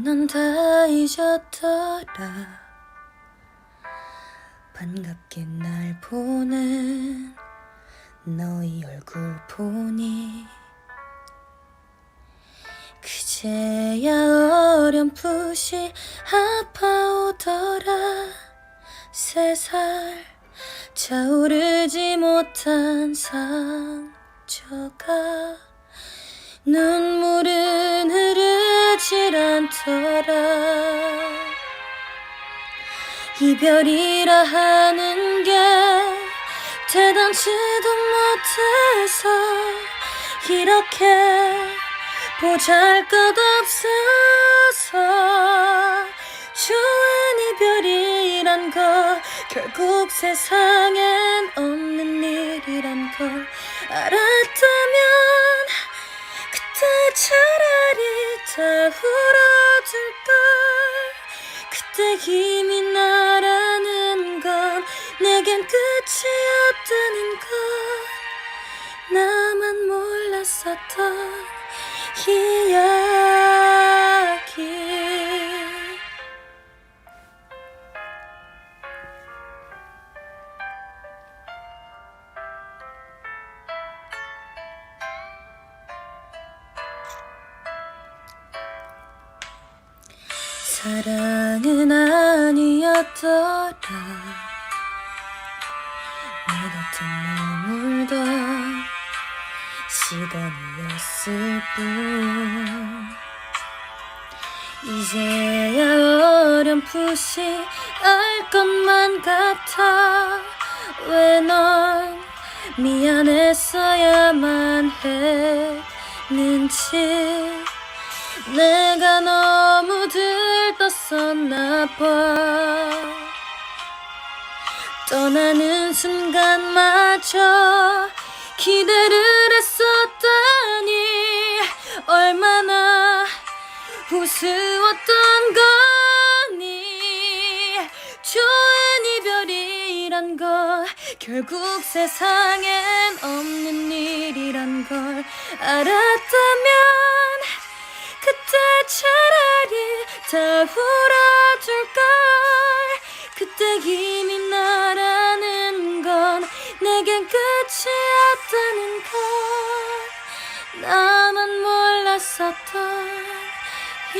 난다 잊었더라. 반갑게 날 보는 너의 얼굴 보니 그제야 어렴풋이 아파오더라. 세 살 차오르지 못한 상처가 흐르질 않더라 이별이라 하는 게 대단치도 못해서 이렇게 보잘것없어서 좋은 이별이란 거 결국 세상엔 없는 일이란 걸 알았다면 그때 차라리 다 울어둘걸 그때 이미 나라는 건 내겐 끝이었다는 걸 나만 몰랐었던 이야기 사랑은 아니었더라. 내 곁에 머물던 시간이었을 뿐. 이제야 어렴풋이 알 것만 같아. 왜 넌 미안했어야만 했는지 내가 너무 들떴었나 봐. 떠나는 순간마저 기대를 했었다니. 얼마나 우스웠던 거니. 좋은 이별이란 거 결국 세상엔 없는 일이란 걸 알았다면 그때 다 울어줄걸. 그때 이미 나라는 건 내겐 끝이었다는 걸. 나만 몰랐었던 이